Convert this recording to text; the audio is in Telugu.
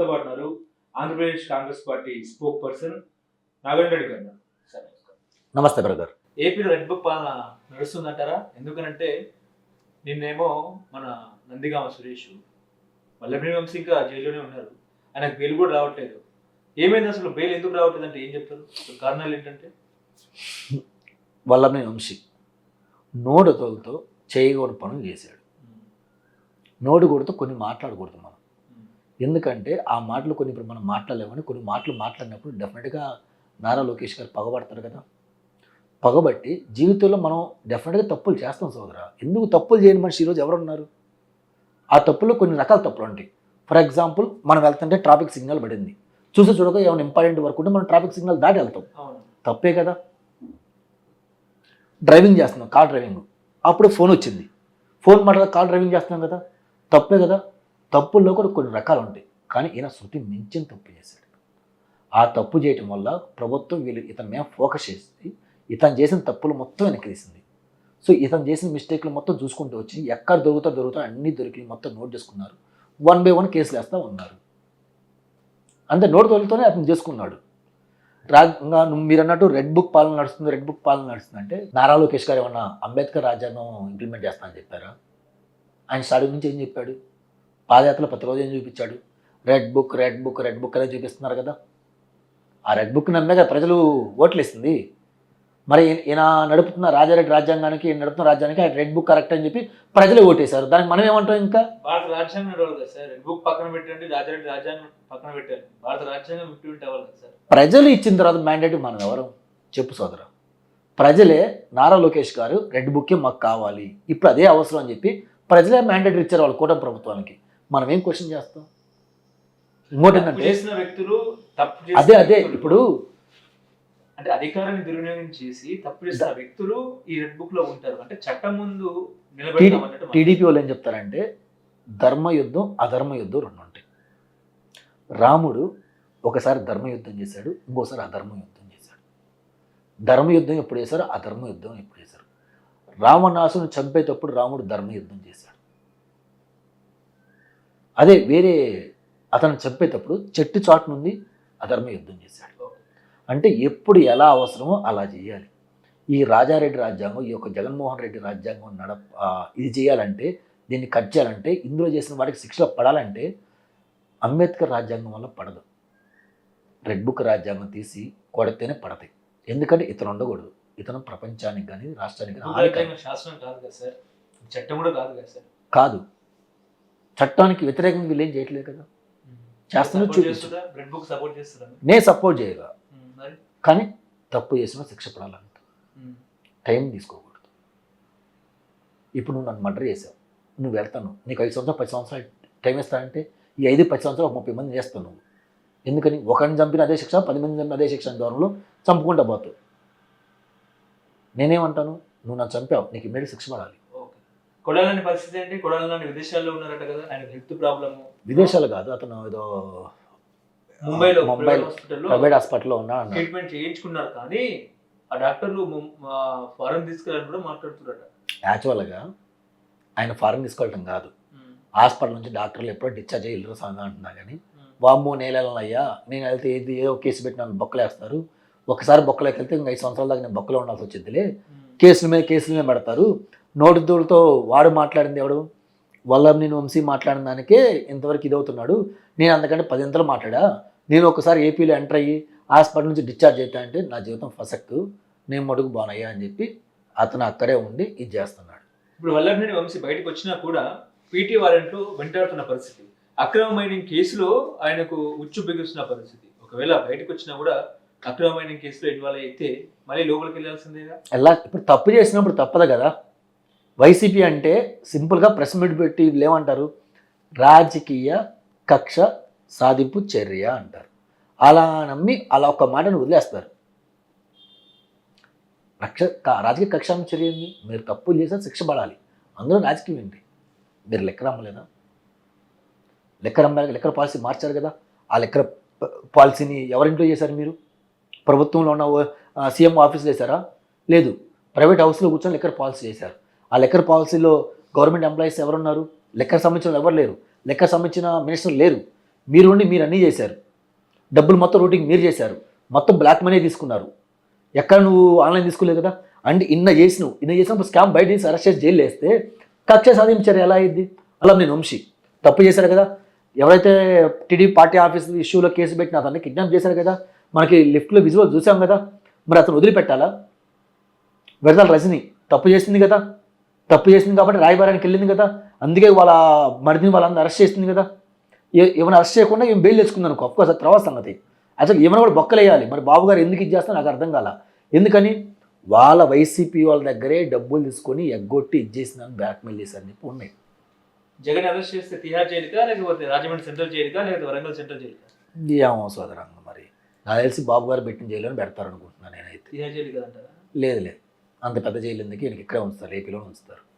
మనతో పాటు ఉన్నారు Andhra Pradesh Congress party spoke person Nagendra Reddy గారు. నమస్తే బ్రదర్. ఏపీలో రెడ్ బుక్ పాలన నడుస్తుందంటారా? ఎందుకనంటే నిన్నేమో మన నందిగామ సురేష్ వల్లభి వంశీ ఇంకా జైల్లోనే ఉన్నారు. ఆయనకు బెయిల్ కూడా రావట్లేదు. ఏమైంది అసలు? బెయిల్ ఎందుకు రావట్లేదు అంటే ఏం చెప్తారు? అసలు కారణాలు ఏంటంటే? వల్లభనే వంశీ నోడుతో చేయకూడని పనులు చేశాడు. నోడు కొడుతూ కొన్ని మాట్లాడకూడదు మనం. ఎందుకంటే ఆ మాటలు కొన్ని ఇప్పుడు మనం మాట్లాడలేమని కొన్ని మాటలు మాట్లాడినప్పుడు డెఫినెట్గా నారా లోకేష్ గారు పగబడతారు కదా. పగబట్టి జీవితంలో మనం డెఫినెట్గా తప్పులు చేస్తాం సోదరా. ఎందుకు తప్పులు చేయని మనిషి ఈరోజు ఎవరు ఉన్నారు ఆ తప్పుల్లో కొన్ని రకాల తప్పులు ఉంటాయి. ఫర్ ఎగ్జాంపుల్ మనం వెళ్తుంటే ట్రాఫిక్ సిగ్నల్ పడింది. చూసి చూడక ఏమైనా ఇంపార్టెంట్ వర్క్ ఉంటే మనం ట్రాఫిక్ సిగ్నల్ దాటి వెళ్తాం. తప్పే కదా. డ్రైవింగ్ చేస్తున్నాం కార్ డ్రైవింగ్ అప్పుడు ఫోన్ వచ్చింది. ఫోన్ మాట కార్ డ్రైవింగ్ చేస్తున్నాం కదా. తప్పే కదా. తప్పుల్లో కూడా కొన్ని రకాలు ఉంటాయి. కానీ ఈయన శృతి మించిన తప్పు చేశాడు. ఆ తప్పు చేయటం వల్ల ప్రభుత్వం వీళ్ళు ఇతని మీద ఫోకస్ చేసి ఇతను చేసిన తప్పులు మొత్తం వెనక్కి సో ఇతను చేసిన మిస్టేక్లు మొత్తం చూసుకుంటూ వచ్చి ఎక్కడ దొరుకుతా దొరుకుతా అన్నీ దొరికి మొత్తం నోట్ చేసుకున్నారు. వన్ బై వన్ కేసులు వేస్తూ ఉన్నారు. అంతే నోటు తోలుతోనే అతను చేసుకున్నాడు. రా మీరు అన్నట్టు రెడ్ బుక్ పాలన నడుస్తుంది రెడ్ బుక్ పాలన నడుస్తుంది అంటే నారా లోకేష్ గారు ఏమన్నా అంబేద్కర్ రాజ్యాంగం ఇంప్లిమెంట్ చేస్తానని చెప్పారా? ఆయన స్టార్టింగ్ నుంచి ఏం చెప్పాడు? పాదయాత్రలో ప్రతిరోజు ఏం చూపించాడు? Red book red book red book అనేది చూపిస్తున్నారు కదా. ఆ రెడ్ బుక్ నమ్మే కదా ప్రజలు ఓట్లు ఇస్తుంది మరి ఈయన- నడుపుతున్న రాజారెడ్డి రాజ్యాంగానికి ఈయన నడుపుతున్న రాజ్యానికి ఆ రెడ్ బుక్ కరెక్ట్ అని చెప్పి ప్రజలు ఓటేశారు. దానికి మనం ఏమంటాం ఇంకా? భారత రాజ్యాంగం నడవాలి కదా సార్. రెడ్ బుక్ పక్కన పెట్టండి రాజారెడ్డి రాజ్యాంగం పక్కన పెట్టారు భారత రాజ్యాంగం ఇంప్లిమెంట్ అవ్వాలి కదా సార్. ప్రజలు ఇచ్చిన తర్వాత మ్యాండేట్ మనం ఎవరు? చెప్పు సోదర. ప్రజలే నారా లోకేష్ గారు రెడ్ బుక్కే మాకు కావాలి. ఇప్పుడు అదే అవసరం అని చెప్పి ప్రజలే మ్యాండేట్ ఇచ్చారు వాళ్ళు కూటమి ప్రభుత్వానికి. మనం ఏం క్వశ్చన్ చేస్తాం? ఇంకోటి ఏంటంటే చేసిన వ్యక్తులు తప్పు అదే చేసిన అదే వ్యక్తులు- ఇప్పుడు అంటే అధికారాన్ని దుర్వినియోగం చేసి తప్పు చేసిన వ్యక్తులు ఈ రెడ్ బుక్లో ఉంటారు. అంటే చట్టం ముందు నిలబెడతాం అన్నట్టు మన- టీడీపీ వాళ్ళు ఏం చెప్తారంటే ధర్మ యుద్ధం అధర్మ యుద్ధం రెండు ఉంటాయి. రాముడు ఒకసారి ధర్మ యుద్ధం చేశాడు ఇంకోసారి అధర్మ యుద్ధం చేశాడు. ధర్మ యుద్ధం ఎప్పుడు చేశారు అధర్మ యుద్ధం ఎప్పుడు చేశారు? రావణాసును చంపేటప్పుడు రాముడు ధర్మ యుద్ధం చేశాడు. అదే వేరే అతను చంపేటప్పుడు చెట్టు చాటు నుండి అధర్మ యుద్ధం చేశాడు. అంటే ఎప్పుడు ఎలా అవసరమో అలా చేయాలి. ఈ రాజారెడ్డి రాజ్యాంగం ఈ యొక్క జగన్మోహన్ రెడ్డి రాజ్యాంగం నడ ఇది చేయాలంటే దీన్ని కట్ చేయాలంటే ఇందులో చేసిన వాటికి శిక్షలు పడాలంటే అంబేద్కర్ రాజ్యాంగం వల్ల పడదు. రెడ్ బుక్ రాజ్యాంగం తీసి కొడితేనే పడతాయి. ఎందుకంటే ఇతను ఉండకూడదు. ఇతను ప్రపంచానికి కానీ రాష్ట్రానికి కానీ కాదు. చట్టానికి వ్యతిరేకంగా వీళ్ళు ఏం చేయట్లేదు కదా. చేస్తుందా? రెడ్ బుక్ సపోర్ట్ చేయగా. మరి? కానీ తప్పు చేసిన శిక్ష పడాలంట. ఉమ్, టైం తీసుకోకూడదు. ఇప్పుడు నువ్వు నన్ను మర్డర్ చేసావు. నువ్వు వెళ్తాను. నీకు ఐదు సంవత్సరాలు పది సంవత్సరాలు టైం ఇస్తానంటే ఈ ఐదు పది సంవత్సరాలు ముప్పై మంది చేస్తావు నువ్వు. ఎందుకని? ఒకరిని చంపిన అదే శిక్ష పది మంది చంపిన అదే శిక్ష దూరంలో చంపుకుంటా పోతావు. నేనేమంటాను? నువ్వు నన్ను చంపావు. నీకు ఇమ్మీడియట్ శిక్ష పడాలి. కొడాలని పరిస్థితి ఏంటి? కొడాలని విదేశాల్లో ఉన్నారట కదా ఆయన హెల్త్ ప్రాబ్లమ్. విదేశాలు కాదు అతను ఏదో ముంబైలో హాస్పిటల్లో ప్రైవేట్ హాస్పిటల్లో ఉన్నా అన్నాడు. ట్రీట్మెంట్ చేయించుకున్నారు కానీ ఆ డాక్టర్లు ఫారెన్ తీసుకెళ్ళని కూడా మాట్లాడుతున్నారట. యాక్చువల్గా ఆయన ఫారెన్ తీసుకెళ్ళటం కాదు. హాస్పిటల్ నుంచి డాక్టర్లు ఎప్పుడో డిశ్చార్జ్ అయ్యి ఇల్లు సంగ అంటున్నా కానీ వామ్మో నేలయ్యా నేను వెళ్తే ఏది ఏదో కేసు పెట్టి నన్ను బొక్కలేస్తారు. ఒకసారి బొక్కలోకి వెళ్తే ఇంకా ఐదు సంవత్సరాల దాకా నేను బొక్కలో ఉండాల్సి వచ్చిందిలే. కేసుల మీద కేసుల మీద పెడతారు. నోటి దూడుతో వాడు మాట్లాడింది ఎవడు? వల్ల నేను వంశీ మాట్లాడిన దానికే ఇంతవరకు ఇదవుతున్నాడు. నేను అందుకంటే పదింతలు మాట్లాడా? నేను ఒకసారి ఏపీలో ఎంటర్ అయ్యి హాస్పిటల్ నుంచి డిశ్చార్జ్ అవుతా అంటే నా జీవితం ఫసక్కు నేను మడుగు బానయ్యా అని చెప్పి అతను అక్కడే ఉండి ఇది చేస్తున్నాడు. ఇప్పుడు వల్లభనేని వంశీ బయటకు వచ్చినా కూడా పీటీ వారెంట్లు వెంటాడుతున్న పరిస్థితి. అక్రమ మైనింగ్ కేసులో ఆయనకు ఉచ్చు బిగుస్తున్న పరిస్థితి. ఒకవేళ బయటకు వచ్చినా కూడా అక్రమ మైనింగ్ కేసులో ఇన్వాల్వ్ అయితే మళ్ళీ లోపలికి వెళ్ళాల్సిందేగా? ఎలా ఇప్పుడు తప్పు చేసినప్పుడు తప్పదు కదా. వైసీపీ అంటే సింపుల్గా ప్రెస్ మీట్ పెట్టి లేమంటారు రాజకీయ కక్ష సాధింపు చర్య అంటారు. అలా నమ్మి అలా ఒక మాటను వదిలేస్తారు. రక్ష రాజకీయ కక్ష చర్య ఏంది? మీరు తప్పులు చేస్తే శిక్ష పడాలి. అందులో రాజకీయం ఏంటి? మీరు లెక్క అమ్మలేదా లెక్క అమ్మారు లెక్కర పాలసీ మార్చారు కదా? ఆ లెక్కర పాలసీని ఎవరింట్లో చేశారు మీరు? ప్రభుత్వంలో ఉన్న ఓ- సీఎం ఆఫీస్లో చేశారా? లేదు. ప్రైవేట్ హౌస్లో కూర్చొని లెక్కల పాలసీ చేశారు. ఆ లెక్కర్ పాలసీలో గవర్నమెంట్ ఎంప్లాయీస్ ఎవరున్నారు? లెక్కర్ సంబంధించిన ఎవరు లేరు? లెక్కర్ సంబంధించిన మినిస్టర్ లేరు. మీరు ఉండి మీరు అన్నీ చేశారు. డబ్బులు మొత్తం రూటింగ్ మీరు చేశారు. మొత్తం బ్లాక్ మనీ తీసుకున్నారు. ఎక్కడ నువ్వు ఆన్లైన్ తీసుకోలేదు కదా? అండ్ ఇన్న చేసినావు. ఇన్న చేసినప్పుడు స్కామ్ బయట తీసి అరెస్ట్ చేసి జైలు వేస్తే కక్ష సాధించారు ఎలా అయింది అలా నేను వంశీ. తప్పు చేశారు కదా? ఎవరైతే టీడీపీ పార్టీ ఆఫీస్ ఇష్యూలో కేసు పెట్టిన అతన్ని కిడ్నాప్ చేశారు కదా? మనకి లిఫ్ట్లో విజువల్ చూసాం కదా? మరి అతను వదిలిపెట్టాలా? విడతల రజని తప్పు చేసింది కదా? తప్పు చేసింది కాబట్టి రాయబారానికి వెళ్ళింది కదా. అందుకే వాళ్ళ మరిదిని వాళ్ళందరూ అరెస్ట్ చేసింది కదా. ఏమైనా అరెస్ట్ చేయకుండా ఏం బెయిల్ తెచ్చుకుంది అనుకో అఫ్కోర్స్ అది తర్వాత సంగతి. అసలు ఏమైనా కూడా బొక్కలేయాలి. మరి బాబు గారు ఎందుకు ఇది చేస్తా నాకు అర్థం కాల. ఎందుకని? వాళ్ళ వైసీపీ వాళ్ళ దగ్గరే డబ్బులు తీసుకొని ఎగ్గొట్టి ఇది చేసిన బ్లాక్మెయిల్ చేశారని చెప్పి ఉన్నాయి. జగన్ అరెస్ట్ చేస్తే తిహార్ జైలుకా లేకపోతే రాజమండ్రి సెంట్రల్ జైలుకా లేకపోతే వరంగల్ సెంట్రల్ జైలుకా? ఏమో సోదరంగ మరి. నాకు తెలిసి బాబు గారు పెట్టిన జైల్లో పెడతారు అనుకుంటున్నాను నేనైతే. తిహార్ జైలు కదంటారా? లేదు లేదు. అంత పెద్ద జైలు ఎందుకు? ఈయనకి ఇక్కడే ఉంచుతారు ఏపీలో ఉంచుతారు.